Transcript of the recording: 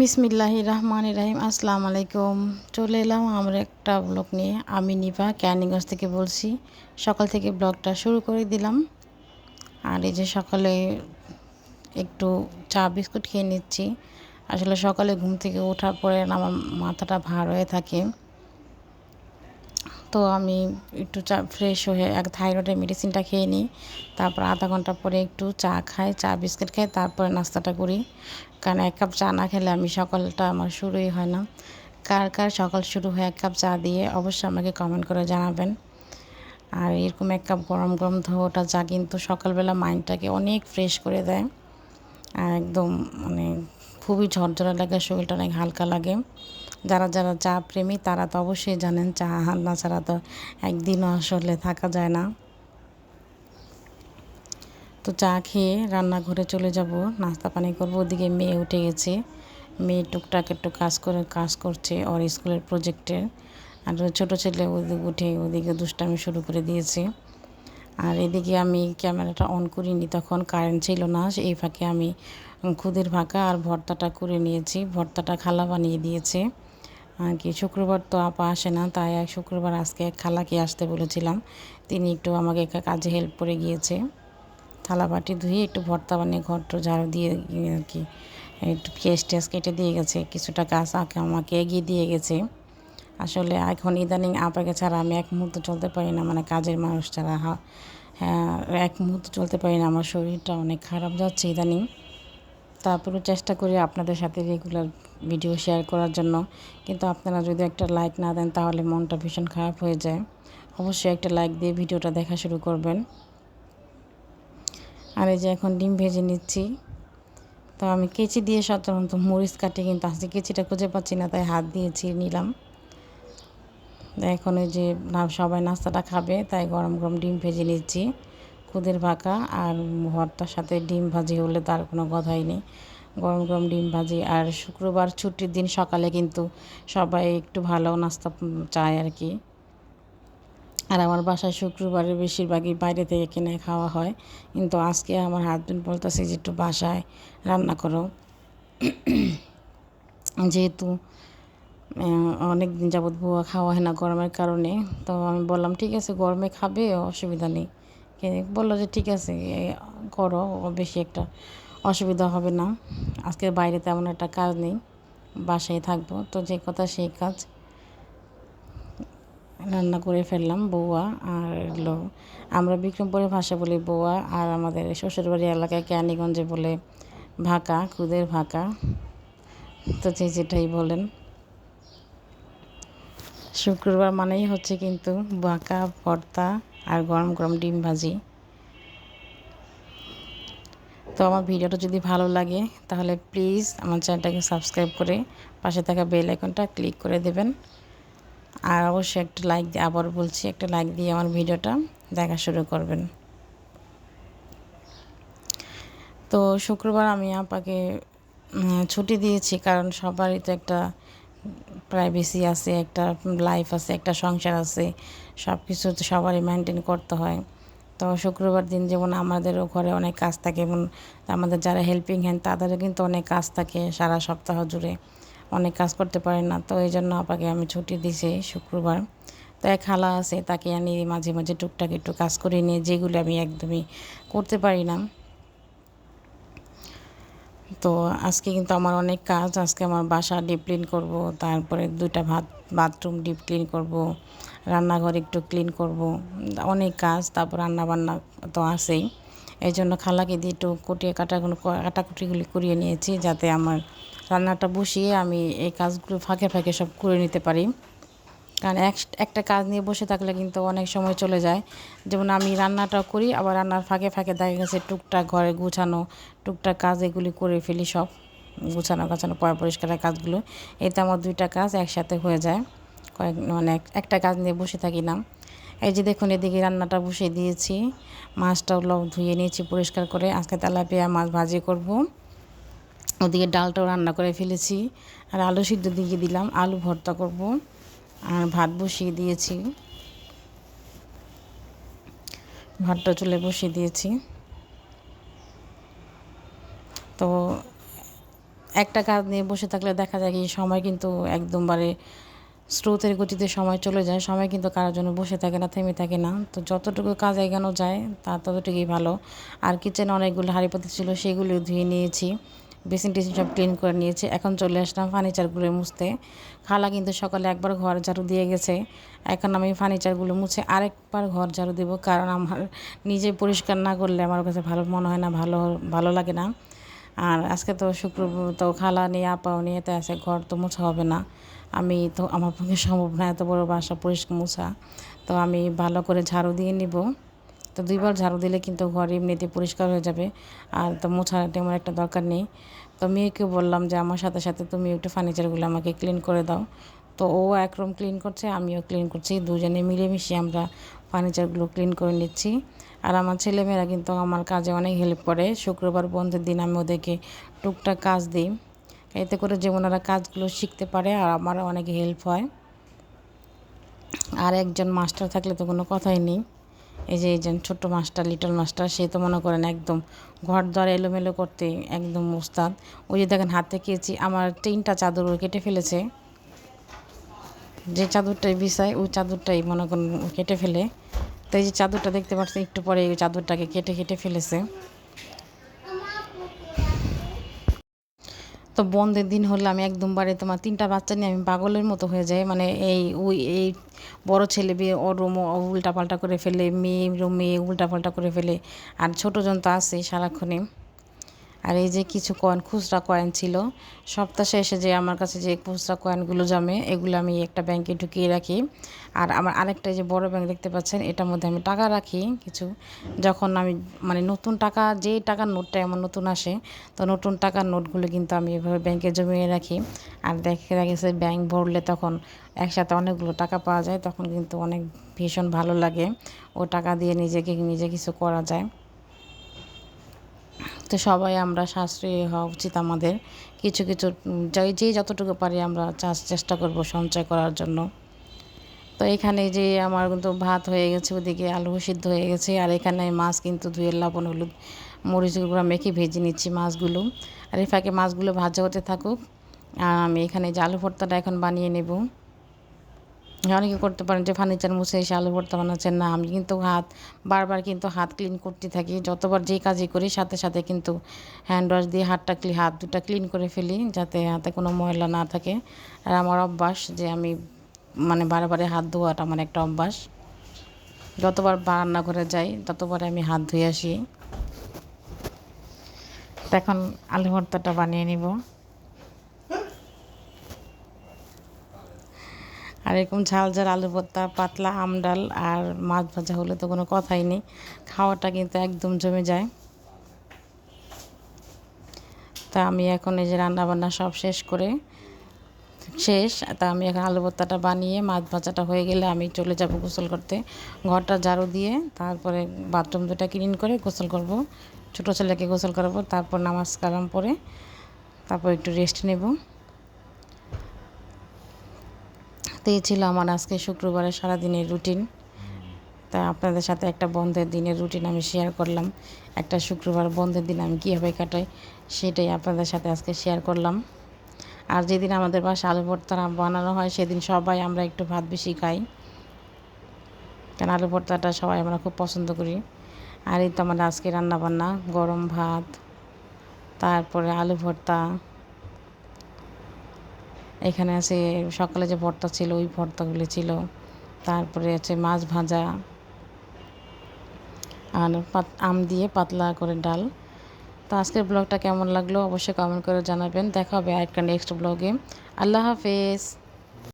বিসমিল্লাহ রহমান রাহিম আসসালামু আলাইকুম। চলে এলাম আমরা একটা ব্লগ নিয়ে। আমি নিভা, ক্যানিগঞ্জ থেকে বলছি। সকাল থেকে ব্লগটা শুরু করে দিলাম। আর এই যে সকালে একটু চা, বিস্কুট খেয়ে নিচ্ছি। আসলে সকালে ঘুম থেকে ওঠার পরে আমার মাথাটা ভার হয়ে থাকে। তো আমি একটু চা ফ্রেশ হয়ে এক থাইরয়েডের মেডিসিনটা খেয়ে নিই। তারপর আধা ঘণ্টা পরে একটু চা খাই, চা, বিস্কিট খাই, তারপরে নাস্তাটা করি। কারণ এক কাপ চা না খেলে আমি সকালটা আমার শুরুই হয় না। কার কার সকাল শুরু হয় এক কাপ চা দিয়ে অবশ্যই আমাকে কমেন্ট করে জানাবেন। আর এরকম এক কাপ গরম গরম ধোয়াটা চা কিন্তু সকালবেলা মাইন্ডটাকে অনেক ফ্রেশ করে দেয়। আর একদম মানে খুবই ঝরঝরা লাগে, শরীরটা অনেক হালকা লাগে। যারা যারা চা প্রেমী, তারা তো অবশ্যই জানেন চা না ছাড়া তো একদিনও আসলে থাকা যায় না। তো চা খেয়ে রান্নাঘরে চলে যাব, নাস্তা পানি করব, ওদিকে মেয়ে উঠে গেছে। মেয়ে টুকটাক একটু কাজ করে, কাজ করছে ওর স্কুলের প্রজেক্টের আর ছোটো ছেলে ওদিকে উঠে ওদিকে দুষ্টামি শুরু করে দিয়েছে। আর এদিকে আমি ক্যামেরাটা অন করিনি, তখন কারেন্ট ছিল না এই ফাঁকে আমি খুদের ফাঁকা আর ভর্তাটা করে নিয়েছি। ভর্তাটা খালা বানিয়ে দিয়েছে। আর কি শুক্রবার তো আপা আসে না, তাই এক শুক্রবার আজকে এক খালাকে আসতে বলেছিলাম। তিনি একটু আমাকে কাজে হেল্প করে গিয়েছে। থালা বাটি ধুয়ে একটু ভর্তা বানিয়ে ঘরটা ঝাড়ু দিয়ে, আর কি, একটু পেঁয়াজ টেস কেটে দিয়ে গেছে। কিছুটা আঁকে আমাকে এগিয়ে দিয়ে গেছে। আসলে এখন ইদানিং আপাকে ছাড়া আমি এক মুহূর্ত চলতে পারি না মানে কাজের মানুষ ছাড়া হ্যাঁ এক মুহূর্ত চলতে পারি না। আমার শরীরটা অনেক খারাপ যাচ্ছে ইদানিং। তারপরেও চেষ্টা করি আপনাদের সাথে রেগুলার ভিডিও শেয়ার করার জন্য। কিন্তু আপনারা যদি একটা লাইক না দেন, তাহলে মনটা ভীষণ খারাপ হয়ে যায়। অবশ্যই একটা লাইক দিয়ে ভিডিওটা দেখা শুরু করবেন। আর এই যে এখন ডিম ভেজে নিচ্ছি। তো আমি কেচি দিয়ে সাধারণত মরিচ কাটি, কিন্তু আজকে কেচিটা খুঁজে পাচ্ছি না, তাই হাত দিয়ে ছিঁড়ে নিলাম। এখন ওই যে সবাই নাস্তাটা খাবে, তাই গরম গরম ডিম ভেজে নিচ্ছি। খুদের ভাকা আর ভর্তার সাথে ডিম ভাজি হলে তার কোনো কথাই নেই। গরম গরম ডিম ভাজি আর শুক্রবার ছুটির দিন সকালে কিন্তু সবাই একটু ভালো নাস্তা চায় আর কি। আর আমার বাসায় শুক্রবারে বেশিরভাগই বাইরে থেকে কিনে খাওয়া হয়। কিন্তু আজকে আমার হাজব্যান্ড বলতেছে যে, একটু বাসায় রান্না করো। যেহেতু অনেক দিন যাবৎ বুয়া খাওয়া হয় না গরমের কারণে, তো আমি বললাম, ঠিক আছে, গরমে খাবে, অসুবিধা নেই। বলল যে, ঠিক আছে করো, বেশি একটা অসুবিধা হবে না। আজকে বাইরে তেমন একটা কাজ নেই, বাসায় থাকব। তো যে কথা সেই কাজ রান্না করে ফেললাম, বৌয়া আর এগুলো আমরা বিক্রমপুরে ভাষা বলি বৌয়া আর আমাদের শ্বশুরবাড়ি এলাকায় ক্যানিগঞ্জে বলে ভাকা, খুদের ভাকা। তো যে যেটাই বলেন। শুক্রবার মানেই হচ্ছে কিন্তু বাঁকা ভর্তা আর গরম গরম ডিম ভাজি। তো আমার ভিডিওটা যদি ভালো লাগে, তাহলে প্লিজ আমার চ্যানেলটাকে সাবস্ক্রাইব করে পাশে থাকা বেল আইকনটা ক্লিক করে দেবেন। আর অবশ্যই একটা লাইক দিয়ে, আবার বলছি, একটা লাইক দিয়ে আমার ভিডিওটা দেখা শুরু করবেন। তো শুক্রবার আমি আপাকে ছুটি দিয়েছি, কারণ সবারই তো একটা প্রাইভেসি আছে, একটা লাইফ আছে, একটা সংসার আছে সব কিছু তো সবারই মেনটেন করতে হয়। তো শুক্রবার দিন যেমন আমাদেরও ঘরে অনেক কাজ থাকে, এবং আমাদের যারা হেল্পিং হ্যান্ড তাদেরও কিন্তু অনেক কাজ থাকে সারা সপ্তাহ জুড়ে। অনেক কাজ করতে পারে না, তো এই জন্য আপাকে আমি ছুটি দিছি শুক্রবার। তো এক খালা আছে, তাকে আমি মাঝে মাঝে টুকটাক একটু কাজ করে নিয়ে, যেগুলো আমি একদমই করতে পারি না। তো আজকে কিন্তু আমার অনেক কাজ, আজকে আমার বাসা ডিপ ক্লিন করব, তারপরে দুইটা ভাত বাথরুম ডিপ ক্লিন করব, রান্নাঘর একটু ক্লিন করব, অনেক কাজ, তারপর রান্না বান্না তো আছেই। এই জন্য খালাকে দিয়ে একটু কুটিয়ে কাটাগুলো, কাটাকুটিগুলি করিয়ে নিয়েছি, যাতে আমার রান্নাটা বসিয়ে আমি এই কাজগুলো ফাঁকে ফাঁকে সব করে নিতে পারি। কারণ এক, একটা কাজ নিয়ে বসে থাকলে কিন্তু অনেক সময় চলে যায়। যেমন আমি রান্নাটাও করি, আবার রান্নার ফাঁকে ফাঁকে দেখা গেছে টুকটাক ঘরে গুছানো, টুকটাক কাজ এগুলি করে ফেলি সব, গুছানো গাছানো পয়, পরিষ্কারের কাজগুলো। এতে আমার দুইটা কাজ একসাথে হয়ে যায়। কয়েক মানে একটা কাজ নিয়ে বসে থাকি না। এই যে দেখুন, এদিকে রান্নাটা বসিয়ে দিয়েছি। মাছটাও লব ধুয়ে নিয়েছি পরিষ্কার করে। আজকে তেলাপিয়া মাছ ভাজি করব। ওদিকে ডালটাও রান্না করে ফেলেছি। আর আলু সিদ্ধ দিয়ে দিলাম। আলু ভর্তা করব। আর ভাত বসিয়ে দিয়েছি। ভাতটা চুলে বসিয়ে দিয়েছি। তো একটা কাজ নিয়ে বসে থাকলে দেখা যায় কি, সময় কিন্তু একদমবারে স্রোতের গতিতে সময় চলে যায়। সময় কিন্তু কারোর জন্য বসে থাকে না, থেমে থাকে না। তো যতটুকু কাজ এগানো যায়, তা ততটুকুই ভালো। আর কিচেনে অনেকগুলো হাঁড়ি পাতি ছিল, সেগুলো ধুয়ে নিয়েছি। বেসিন টেসিন সব ক্লিন করে নিয়েছি। এখন চলে আসলাম ফার্নিচারগুলো মুছতে। খালা কিন্তু সকালে একবার ঘর ঝাড়ু দিয়ে গেছে। এখন আমি ফার্নিচারগুলো মুছে আরেকবার ঘর ঝাড়ু দেবো, কারণ আমার নিজে পরিষ্কার না করলে আমার কাছে ভালো মনে হয় না, ভালো ভালো লাগে না। আর আজকে তো শুক্র, তো খালা নিয়ে আপাও নিয়ে তো আছে ঘর তো মোছা হবে না। আমি তো, আমার পক্ষে সম্ভব না, এত বড় বাসা পরিষ্কার মোছা। তো আমি ভালো করে ঝাড়ু দিয়ে নিব। তো দুইবার ঝাড়ু দিলে কিন্তু ঘর এমনিতে পরিষ্কার হয়ে যাবে। আর তো মোছার তেমন একটা দরকার নেই। তো মেয়েকে বললাম যে, আমার সাথে সাথে তুমি একটু ফার্নিচারগুলো আমাকে ক্লিন করে দাও। তো ও একরম ক্লিন করছে, আমিও ক্লিন করছি। দুজনে মিলেমিশে আমরা ফার্নিচারগুলো ক্লিন করে নিচ্ছি। আর আমার ছেলেমেয়েরা কিন্তু আমার কাজে অনেক হেল্প করে। শুক্রবার বন্ধের দিন আমি ওদেরকে টুকটাক কাজ দিই। এতে করে যেমন ওরা কাজগুলো শিখতে পারে আর আমার অনেক হেল্প হয়। আর একজন মাস্টার থাকলে তো কোনো কথাই নেই। এই যে এই যে ছোট্ট মাস্টার লিটল মাস্টার সে তো মনে করেন একদম ঘর দর এলোমেলো করতে একদম মোস্তাদ ওই যে দেখেন হাতে কেছি আমার তিনটা চাদর কেটে ফেলেছে। যে চাদরটাই বিছায়, ওই চাদরটাই মনে করেন কেটে ফেলে। তো এই যে চাদরটা দেখতে পাচ্ছেন, একটু পরে এই চাদরটাকে কেটে কেটে ফেলেছে। তো বন্ধের দিন হলে আমি একদম বারে তোমার তিনটা বাচ্চা নিয়ে আমি পাগলের মতো হয়ে যাই। মানে এই ওই, এই বড় ছেলে ও রুম উল্টাপাল্টা করে ফেলে, মেয়ে রুমে উল্টাপাল্টা করে ফেলে। আর ছোটোজন তো আছে সারাক্ষণে আর এই যে কিছু কয়েন খুচরা কয়েন ছিল, সপ্তাহ শেষে যে আমার কাছে যে খুচরা কয়েনগুলো জমে, এগুলো আমি একটা ব্যাংকে ঢুকিয়ে রাখি। আর আমার আরেকটা যে বড় ব্যাংক দেখতে পাচ্ছেন, এটার মধ্যে আমি টাকা রাখি কিছু। যখন আমি মানে নতুন টাকা যে টাকার নোটটা আমার নতুন আসে, তো নতুন টাকার নোটগুলো কিন্তু আমি এভাবে ব্যাংকে জমিয়ে রাখি। আর দেখে গেছে ব্যাংক ভরলে তখন একসাথে অনেকগুলো টাকা পাওয়া যায়, তখন কিন্তু অনেক ভীষণ ভালো লাগে। ও টাকা দিয়ে নিজেকে, নিজে কিছু করা যায়। তো সবাই আমরা সাশ্রয়ী হওয়া উচিত আমাদের। কিছু কিছু যে যতটুকু পারি আমরা চাষ, চেষ্টা করব সঞ্চয় করার জন্য। তো এখানে যে আমার কিন্তু ভাত হয়ে গেছে, ওদিকে আলু সিদ্ধ হয়ে গেছে, আর এখানে মাছ কিন্তু ধুয়ে, লবণ, হলুদ, মরিচ গুঁড়া মেখে ভেজে নিচ্ছি মাছগুলো। আর এই ফাঁকে মাছগুলো ভাজা হতে থাকুক, আর আমি এখানে যে আলু ভর্তাটা এখন বানিয়ে নেব। অনেকে করতে পারেন যে ফার্নিচার মুছে এসে আলু ভর্তা বানাচ্ছেন। না, আমি কিন্তু হাত, বারবার কিন্তু হাত ক্লিন করতে থাকি। যতবার যে কাজই করি, সাথে সাথে কিন্তু হ্যান্ড ওয়াশ দিয়ে হাতটা ক্লি হাত দুটা ক্লিন করে ফেলি যাতে হাতে কোনো ময়লা না থাকে। আর আমার অভ্যাস যে আমি মানে বারে হাত ধোয়াটা আমার একটা অভ্যাস। যতবার রান্নাঘরে যাই ততবার আমি হাত ধুয়ে আসি। এখন আলু ভর্তাটা বানিয়ে নিব। আর এরকম ঝাল ঝাল আলু ভর্তা, পাতলা আম ডাল আর মাছ ভাজা হলে তো কোনো কথাই নেই। খাওয়াটা কিন্তু একদম জমে যায়। তা আমি এখন এই যে রান্নাবান্না সব শেষ করে শেষ। তা আমি এখন আলু ভর্তাটা বানিয়ে মাছ ভাজাটা হয়ে গেলে আমি চলে যাব গোসল করতে। ঘরটা ঝাড়ু দিয়ে তারপরে বাথরুম দুটা ক্লিন করে গোসল করব। ছোটো ছেলেকে গোসল করাবো, তারপর নামাজ কালাম পরে তারপর একটু রেস্ট নেব তো এই ছিল আমার আজকে শুক্রবারের সারাদিনের রুটিন। তা আপনাদের সাথে একটা বন্ধের দিনের রুটিন আমি শেয়ার করলাম। একটা শুক্রবার বন্ধের দিন আমি কীভাবে কাটাই সেটাই আপনাদের সাথে আজকে শেয়ার করলাম। আর যেদিন আমাদের বাসা আলু ভর্তা বানানো হয় সেদিন সবাই আমরা একটু ভাত বেশি খাই। কারণ আলু ভর্তাটা সবাই আমরা খুব পছন্দ করি। আর এই তো আমাদের আজকে রান্নাবান্না, গরম ভাত, তারপরে আলু ভর্তা এখানে আছে, সকালে যে ভর্তা ছিল, ওই ভর্তাগুলি ছিল। তারপরে আছে মাছ ভাজা আর আম দিয়ে পাতলা করে ডাল। তো আজকের ব্লগটা কেমন লাগল অবশ্যই কমেন্ট করে জানাবেন। দেখা হবে আরেকটা নেক্সট ব্লগে আল্লাহ হাফেজ।